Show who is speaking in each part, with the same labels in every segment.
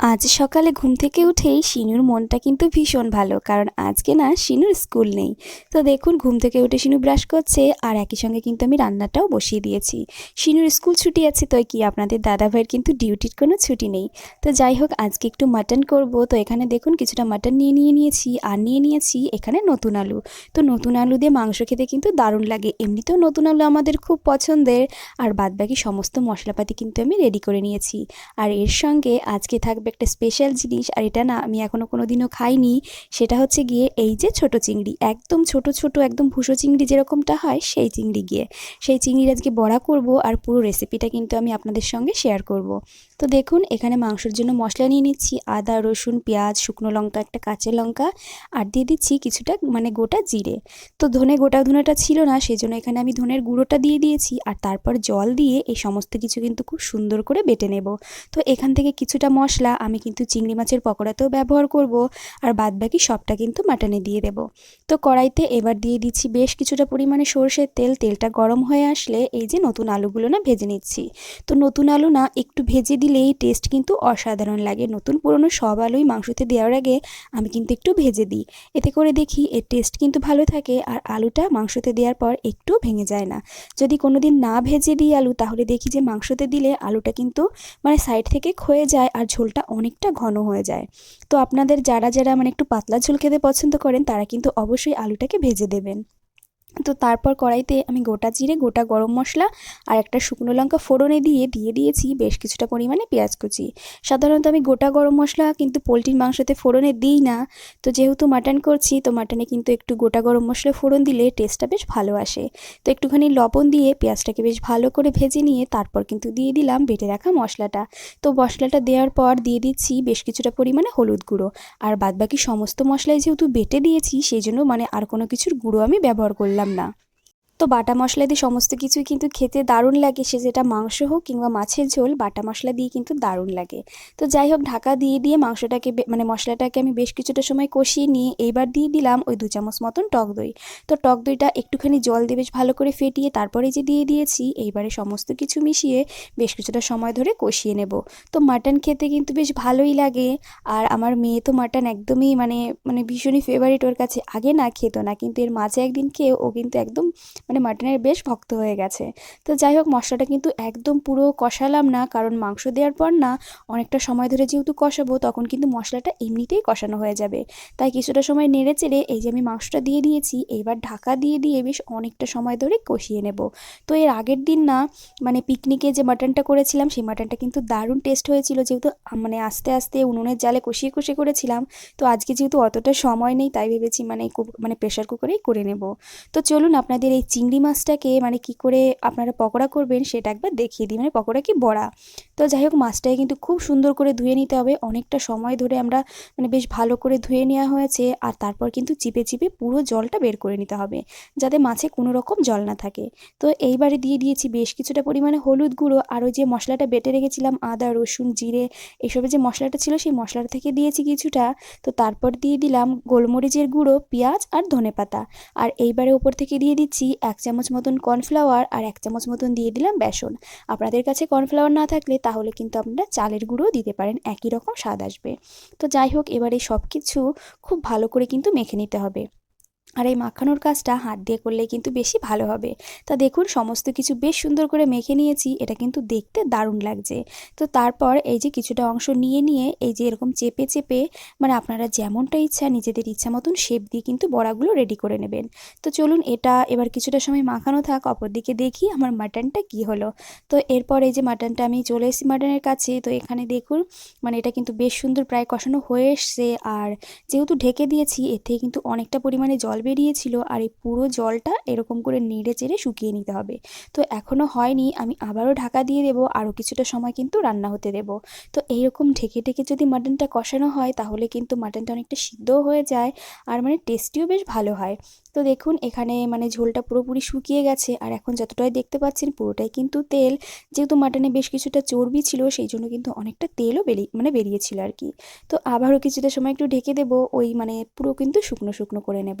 Speaker 1: আজ সকালে ঘুম থেকে উঠেই শিনুর মনটা কিন্তু ভীষণ ভালো, কারণ আজকে না শিনুর স্কুল নেই। তো দেখুন, ঘুম থেকে উঠে শিনু ব্রাশ করছে আর একই সঙ্গে কিন্তু আমি রান্নাটাও বসিয়ে দিয়েছি। শিনুর স্কুল ছুটি আছে, তো কি আপনাদের দাদা ভাইয়ের কিন্তু ডিউটির কোনো ছুটি নেই। তো যাই হোক, আজকে একটু মাটন করব। তো এখানে দেখুন, কিছুটা মাটন নিয়ে নিয়ে নিয়েছি আর নিয়ে নিয়েছি এখানে নতুন আলু। তো নতুন আলু দিয়ে মাংস খেতে কিন্তু দারুণ লাগে। এমনিতেও নতুন আলু আমাদের খুব পছন্দের। আর বাদবাকি সমস্ত মশলাপাতি কিন্তু আমি রেডি করে নিয়েছি। আর এর সঙ্গে আজকে থাকবে একটা স্পেশাল জিনিস, আর এটা না আমি এখনও কোনো দিনও খাইনি, সেটা হচ্ছে গিয়ে এই যে ছোট চিংড়ি, একদম ছোট ছোট একদম ভুসো চিংড়ি যেরকমটা হয় সেই চিংড়ি গিয়ে। সেই চিংড়ির আজকে বড়া করব, আর পুরো রেসিপিটা কিন্তু আমি আপনাদের সঙ্গে শেয়ার করব। তো দেখুন, এখানে মাংসের জন্য মশলা নিয়ে নিচ্ছি। আদা, রসুন, পেঁয়াজ, শুকনো লঙ্কা, একটা কাঁচা লঙ্কা আর দিয়ে দিচ্ছি কিছুটা মানে গোটা জিরে। তো ধনে গোটা ধনেটা ছিল না সেই জন্য এখানে আমি ধনের গুঁড়োটা দিয়ে দিয়েছি আর তারপর জল দিয়ে এই সমস্ত কিছু কিন্তু খুব সুন্দর করে বেটে নেব। তো এখান থেকে কিছুটা মশলা, আমি কিন্তু চিংড়ি মাছের পকোড়াতেও ব্যবহার করব আর বাদবাকি সবটা কিন্তু মাটনে দিয়ে দেব। তো কড়াইতে এবার দিয়ে দিচ্ছি বেশ কিছুটা পরিমাণে সর্ষের তেল। তেলটা গরম হয়ে আসলে এই যে নতুন আলুগুলো না ভেজে নিচ্ছি। তো নতুন আলু না একটু ভেজে দিলেই টেস্ট কিন্তু অসাধারণ লাগে। নতুন পুরনো সব আলুই মাংসতে দেওয়ার আগে আমি কিন্তু একটু ভেজে দিই। এতে করে দেখি এর টেস্ট কিন্তু ভালো থাকে আর আলুটা মাংসতে দেওয়ার পর একটু ভেঙে যায় না। যদি কোনো দিন না ভেজে দিই আলু, তাহলে দেখি যে মাংসতে দিলে আলুটা কিন্তু মানে সাইড থেকে ক্ষয়ে যায় আর ঝোলটা অনেকটা ঘন হয়ে যায়। তো আপনাদের যারা যারা মানে একটু পাতলা ঝোল খেতে পছন্দ করেন, তারা কিন্তু অবশ্যই আলুটাকে ভেজে দেবেন। তো তারপর কড়াইতে আমি গোটা জিরে, গোটা গরম মশলা আর একটা শুকনো লঙ্কা ফোড়নে দিয়ে দিয়ে দিয়েছি বেশ কিছুটা পরিমাণে পেঁয়াজ কুচি। সাধারণত আমি গোটা গরম মশলা কিন্তু পোলট্রির মাংসতে ফোড়নে দিই না। তো যেহেতু মাটন করছি, তো মাটনে কিন্তু একটু গোটা গরম মশলা ফোড়ন দিলে টেস্টটা বেশ ভালো আসে। তো একটুখানি লবণ দিয়ে পেঁয়াজটাকে বেশ ভালো করে ভেজে নিয়ে তারপর কিন্তু দিয়ে দিলাম বেটে রাখা মশলাটা। তো মশলাটা দেওয়ার পর দিয়ে দিচ্ছি বেশ কিছুটা পরিমাণে হলুদ গুঁড়ো। আর বাদবাকি সমস্ত মশলাই যেহেতু বেটে দিয়েছি, সেই জন্য মানে আর কোনো কিছুর গুঁড়ো আমি ব্যবহার করলাম না। তো বাটা মশলা দিয়ে সমস্ত কিছুই কিন্তু খেতে দারুণ লাগে। সে যেটা মাংস হোক কিংবা মাছের ঝোল, বাটা মশলা দিয়ে কিন্তু দারুণ লাগে। তো যাই হোক, ঢাকা দিয়ে দিয়ে মাংসটাকে মানে মশলাটাকে আমি বেশ কিছুটা সময় কষিয়ে নিয়ে এইবার দিয়ে দিলাম ওই দু চামচ মতন টক দই। তো টক দইটা একটুখানি জল দিয়ে বেশ ভালো করে ফেটিয়ে তারপরে যে দিয়ে দিয়েছি, এইবারে সমস্ত কিছু মিশিয়ে বেশ কিছুটা সময় ধরে কষিয়ে নেব। তো মাটন খেতে কিন্তু বেশ ভালোই লাগে। আর আমার মেয়ে তো মাটন একদমই মানে মানে ভীষণই ফেভারিট ওর কাছে। আগে না খেত না, কিন্তু এর মাঝে একদিন খেয়ে ও কিন্তু একদম মানে মাটনের বেশ ভক্ত হয়ে গেছে। তো যাই হোক, মশলাটা কিন্তু একদম পুরো কষালাম না, কারণ মাংস দেওয়ার পর না অনেকটা সময় ধরে যেহেতু কষাবো, তখন কিন্তু মশলাটা এমনিতেই কষানো হয়ে যাবে। তাই কিছুটা সময় নেড়ে চেড়ে এই যে আমি মাংসটা দিয়ে দিয়েছি, এইবার ঢাকা দিয়ে দিয়ে বেশ অনেকটা সময় ধরে কষিয়ে নেব। তো এর আগের দিন না মানে পিকনিকে যে মাটনটা করেছিলাম, সেই মাটনটা কিন্তু দারুণ টেস্ট হয়েছিল, যেহেতু মানে আস্তে আস্তে উনুনের জালে কষিয়ে কষিয়ে করেছিলাম। তো আজকে যেহেতু অতটা সময় নেই, তাই ভেবেছি মানে মানে প্রেশার কুকারেই করে নেব। তো চলুন আপনাদের এই চিংড়ি মাছটাকে মানে কি করে আপনারা পকোড়া করবেন সেটা একবার দেখিয়ে দিই মানে পকোড়া কি বড়া। তো যাই হোক, মাছটাকে কিন্তু খুব সুন্দর করে ধুয়ে নিতে হবে। অনেকটা সময় ধরে আমরা মানে বেশ ভালো করে ধুয়ে নেওয়া হয়েছে আর তারপর কিন্তু চিপে চিপে পুরো জলটা বের করে নিতে হবে যাতে মাছে কোনো রকম জল না থাকে। তো এইবারে দিয়ে দিয়েছি বেশ কিছুটা পরিমাণে হলুদ গুঁড়ো আর ওই যে মশলাটা বেটে রেখেছিলাম, আদা, রসুন, জিরে, এসবের যে মশলাটা ছিল সেই মশলাটা থেকে দিয়েছি কিছুটা। তো তারপর দিয়ে দিলাম গোলমরিচের গুঁড়ো, পেঁয়াজ আর ধনে পাতা আর এইবারে ওপর থেকে দিয়ে দিচ্ছি এক চামচ মতন কর্নফ্লাওয়ার আর এক চামচ মতন দিয়ে দিলাম বেসন। আপনাদের কাছে কর্নফ্লাওয়ার না থাকলে তাহলে কিন্তু আপনারা চালের গুঁড়ো দিতে পারেন, একই রকম স্বাদ আসবে। তো যাই হোক, এবারে সব কিছু খুব ভালো করে কিন্তু মেখে নিতে হবে। আর এই মাখানোর কাজটা হাত দিয়ে করলে কিন্তু বেশি ভালো হবে। তা দেখুন, সমস্ত কিছু বেশ সুন্দর করে মেখে নিয়েছি, এটা কিন্তু দেখতে দারুণ লাগছে। তো তারপর এই যে কিছুটা অংশ নিয়ে নিয়ে এই যে এরকম চেপে চেপে মানে আপনারা যেমনটা ইচ্ছা নিজেদের ইচ্ছা মতন শেপ দিয়ে কিন্তু বড়াগুলো রেডি করে নেবেন। তো চলুন এটা এবার কিছুটা সময় মাখানো থাক, অপরদিকে দেখি আমার মাটনটা কি হলো। তো এরপর এই যে মাটনটা আমি চলে এসেছি মাটনের কাছে, তো এখানে দেখুন মানে এটা কিন্তু বেশ সুন্দর প্রায় কষানো হয়ে এসছে। আর যেহেতু ঢেকে দিয়েছি, এর থেকে কিন্তু অনেকটা পরিমাণে জল বেরিয়েছিল আর এই পুরো জলটা এরকম করে নেড়ে চেড়ে শুকিয়ে নিতে হবে। তো এখনও হয়নি, আমি আবারও ঢাকা দিয়ে দেবো, আরও কিছুটা সময় কিন্তু রান্না হতে দেবো। তো এইরকম ঢেকে ঢেকে যদি মাটনটা কষানো হয়, তাহলে কিন্তু মাটনটা অনেকটা সিদ্ধও হয়ে যায় আর মানে টেস্টিও বেশ ভালো হয়। তো দেখুন, এখানে মানে ঝোলটা পুরোপুরি শুকিয়ে গেছে আর এখন যতটাই দেখতে পাচ্ছেন পুরোটাই কিন্তু তেল। যেহেতু মাটনে বেশ কিছুটা চর্বি ছিল, সেই জন্য কিন্তু অনেকটা তেলও বেরিয়ে মানে বেরিয়েছিল আর কি। তো আবারও কিছুটা সময় একটু ঢেকে দেবো, ওই মানে পুরো কিন্তু শুকনো শুকনো করে নেব।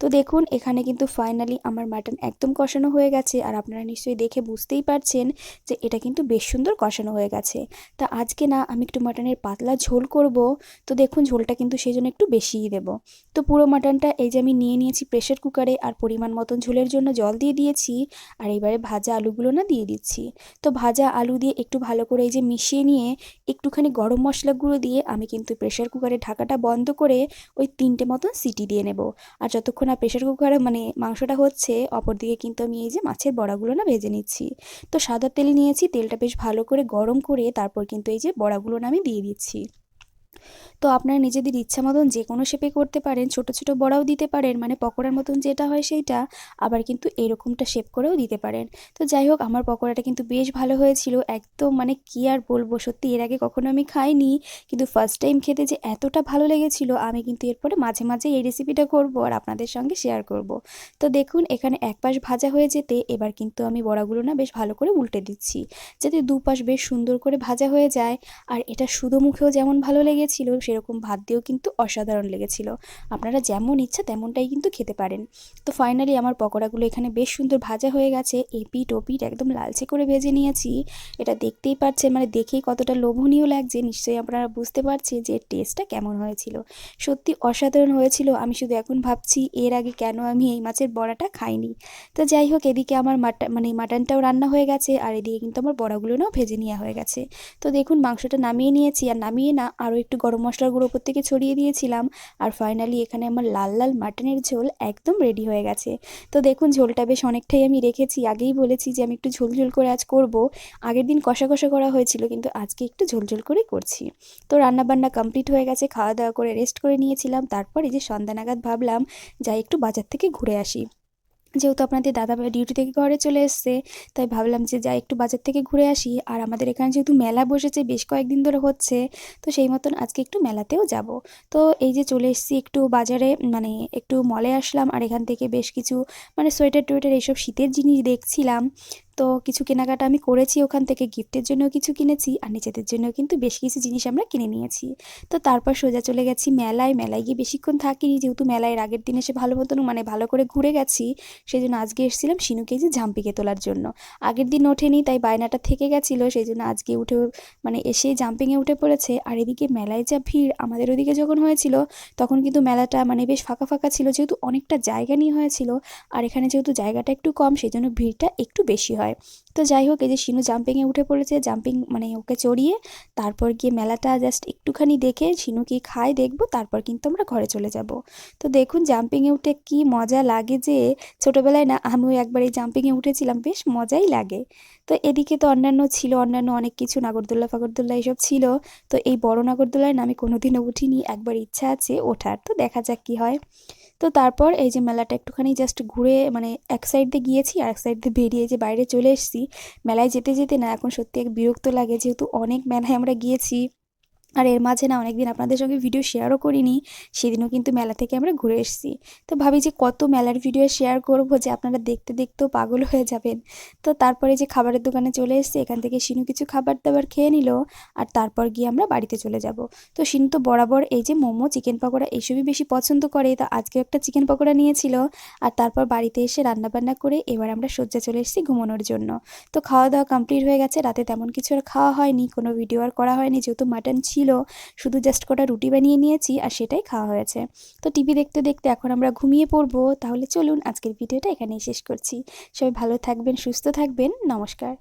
Speaker 1: তো দেখুন, এখানে কিন্তু ফাইনালি আমার মাটন একদম কষানো হয়ে গেছে। আর আপনারা নিশ্চয়ই দেখে বুঝতেই পারছেন যে এটা কিন্তু বেশ সুন্দর কষানো হয়ে গেছে। তা আজকে না আমি একটু মাটনের পাতলা ঝোল করব। তো দেখুন, ঝোলটা কিন্তু সেই জন্য একটু বেশিই দেবো। তো পুরো মাটনটা এই যে আমি নিয়ে নিয়েছি প্রেশার কুকারে আর পরিমাণ মতন ঝোলের জন্য জল দিয়ে দিয়েছি। আর এবারে ভাজা আলুগুলো না দিয়ে দিচ্ছি। তো ভাজা আলু দিয়ে একটু ভালো করে এই যে মিশিয়ে নিয়ে একটুখানি গরম মশলা গুঁড়ো দিয়ে আমি কিন্তু প্রেশার কুকারে ঢাকাটা বন্ধ করে ওই তিনটে মতন সিটি দিয়ে নেব। আর যতক্ষণ না প্রেশার কুকারে মানে মাংসটা হচ্ছে, অপরদিকে কিন্তু আমি এই যে মাছের বড়াগুলো না ভেজে নিচ্ছি। তো সাদা তেল নিয়েছি, তেলটা বেশ ভালো করে গরম করে তারপর কিন্তু এই যে বড়াগুলো না আমি দিয়ে দিচ্ছি। তো আপনারা নিজেদের ইচ্ছা মতন যে কোনো শেপে করতে পারেন, ছোট ছোট বড়াও দিতে পারেন মানে পকোড়ার মতন যেটা হয় সেইটা, আবার কিন্তু এরকমটা শেপ করেও দিতে পারেন। তো যাই হোক, আমার পকোড়াটা কিন্তু বেশ ভালো হয়েছিল, একদম মানে কি আর বলব, সত্যি এর আগে কখনো আমি খাইনি, কিন্তু ফার্স্ট টাইম খেতে যে এতটা ভালো লেগেছিল, আমি কিন্তু এরপরে মাঝে মাঝে এই রেসিপিটা করব আর আপনাদের সঙ্গে শেয়ার করব। তো দেখুন, এখানে এক পাশ ভাজা হয়ে যেতে, এবার কিন্তু আমি বড়াগুলো না বেশ ভালো করে উল্টে দিচ্ছি, যাতে দুপাশ বেশ সুন্দর করে ভাজা হয়ে যায়, আর এটা শুধু মুখেও যেমন ভালো লেগেছিল, সেরকম ভাত দিয়েও কিন্তু অসাধারণ লেগেছিল। আপনারা যেমন ইচ্ছা তেমনটাই কিন্তু খেতে পারেন। তো ফাইনালি আমার পকোড়াগুলো এখানে বেশ সুন্দর ভাজা হয়ে গেছে। এপিট ওপিট একদম লালচে করে ভেজে নিয়েছি। এটা দেখতেই পাচ্ছেন মানে দেখেই কতটা লোভনীয় লাগছে। নিশ্চয়ই আপনারা বুঝতে পারছেন যে টেস্টটা কেমন হয়েছিল। সত্যি অসাধারণ হয়েছিল। আমি শুধু এখন ভাবছি, এর আগে কেন আমি এই মাছের বড়াটা খাইনি? তো যাই হোক, এদিকে আমার মাটা মানে মাটনটাও রান্না হয়ে গেছে। আর এদিকে কিন্তু আমার বড়াগুলোও ভেজে নেওয়া হয়ে গেছে। তো দেখুন, মাংসটা নামিয়ে নিয়েছি। আর নামিয়ে না, আরও একটু গরম মশলার গুঁড়ো ওপর থেকে ছড়িয়ে দিয়েছিলাম আর ফাইনালি এখানে আমার লাল লাল মাটনের ঝোল একদম রেডি হয়ে গেছে। তো দেখুন, ঝোলটা বেশ অনেকটাই আমি রেখেছি। আগেই বলেছি যে আমি একটু ঝোল ঝোল করে আজ করব। আগের দিন কষা কষা করা হয়েছিল, কিন্তু আজকে একটু ঝোল ঝোল করেই করছি। তো রান্নাবান্না কমপ্লিট হয়ে গেছে, খাওয়া দাওয়া করে রেস্ট করে নিয়েছিলাম। তারপর এই যে সন্ধ্যা নাগাদ ভাবলাম, যাই একটু বাজার থেকে ঘুরে আসি। যেহেতু আপনাদের দাদা ডিউটি থেকে ঘরে চলে এসছে, তাই ভাবলাম যে যাই একটু বাজার থেকে ঘুরে আসি। আর আমাদের এখানে যেহেতু মেলা বসেছে, বেশ কয়েকদিন ধরে হচ্ছে, তো সেই মতন আজকে একটু মেলাতেও যাব। তো এই যে চলে এসেছি একটু বাজারে মানে একটু মলে আসলাম, আর এখান থেকে বেশ কিছু মানে সোয়েটার টোয়েটার এইসব শীতের জিনিস দেখছিলাম। তো কিছু কেনাকাটা আমি করেছি ওখান থেকে, গিফটের জন্যও কিছু কিনেছি আর নিজেদের জন্যও কিন্তু বেশ কিছু জিনিস আমরা কিনে নিয়েছি। তো তারপর সোজা চলে গেছি মেলায় মেলায় গিয়ে বেশিক্ষণ থাকিনি যেহেতু মেলায় আগের দিন এসে ভালো মতন মানে ভালো করে ঘুরে গেছি সেই জন্য আজকে এসেছিলাম শিনুকে যে ঝাম্পিকে তোলার জন্য। আগের দিন ওঠেনি তাই বায়নাটা থেকে গেছিল সেই জন্য আজকে উঠে মানে এসে জাম্পিংয়ে উঠে পড়েছে। আর এদিকে মেলায় যা ভিড়, আমাদের ওদিকে যখন হয়েছিল তখন কিন্তু মেলাটা মানে বেশ ফাঁকা ফাঁকা ছিল যেহেতু অনেকটা জায়গা নিয়ে হয়েছিল। আর এখানে যেহেতু জায়গাটা একটু কম সেই জন্য ভিড়টা একটু বেশি হয়। হয়। তো যাই হোক এই যে শিনু জাম্পিংয়ে উঠে পড়েছে জাম্পিং মানে ওকে চড়িয়ে তারপর গিয়ে মেলাটা জাস্ট একটুখানি দেখে শিনু কি খায় দেখব, তারপর কিন্তু আমরা ঘরে চলে যাব। তো দেখুন জাম্পিংয়ে উঠে কি মজা লাগে যে ছোটোবেলায় না আমিও একবার এই জাম্পিংয়ে উঠেছিলাম, বেশ মজাই লাগে। তো এদিকে তো অন্যান্য ছিল, অন্যান্য অনেক কিছু, নাগরদোল্লা ফাগরদোল্লা এইসব ছিল। তো এই বড় নাগরদোল্লায় না আমি কোনোদিনও উঠিনি, একবার ইচ্ছা আছে ওঠার। তো দেখা যাক কী হয়। তো তারপর এই যে মেলাটা একটুখানি জাস্ট ঘুরে মানে এক সাইড দিয়ে গিয়েছি আর এক সাইড দিয়ে বেরিয়ে যে বাইরে চলে এসেছি। মেলায় যেতে যেতে না এখন সত্যি এক বিরক্ত লাগে, যেহেতু অনেক মেলায় আমরা গিয়েছি। আর এর মাঝে না অনেকদিন আপনাদের সঙ্গে ভিডিও শেয়ারও করিনি, সেদিনও কিন্তু মেলা থেকে আমরা ঘুরে এসেছি। তো ভাবি যে কত মেলার ভিডিও শেয়ার করব যে আপনারা দেখতে দেখতেও পাগল হয়ে যাবেন। তো তারপরে যে খাবারের দোকানে চলে এসেছি, এখান থেকে শিনু কিছু খাবার দাবার খেয়ে নিল আর তারপর গিয়ে আমরা বাড়িতে চলে যাব। তো শিনু তো বরাবর এই যে মোমো চিকেন পকোড়া এইসবই বেশি পছন্দ করে। তো আজকে একটা চিকেন পকোড়া নিয়েছিল আর তারপর বাড়িতে এসে রান্নাবান্না করে এবার আমরা সজ্জা চলে এসেছি ঘুমানোর জন্য। তো খাওয়া দাওয়া কমপ্লিট হয়ে গেছে, রাতে তেমন কিছু আর খাওয়া হয়নি, কোনো ভিডিও আর করা হয়নি, যেহেতু মাটন ছিল। ছিল শুধু জাস্ট কটা রুটি বানিয়ে নিয়েছি আর সেটাই খাওয়া হয়েছে। তো টিভি দেখতে দেখতে এখন আমরা ঘুমিয়ে পড়ব। তাহলে চলুন আজকের ভিডিওটা এখানেই শেষ করছি। সবাই ভালো থাকবেন, সুস্থ থাকবেন। নমস্কার।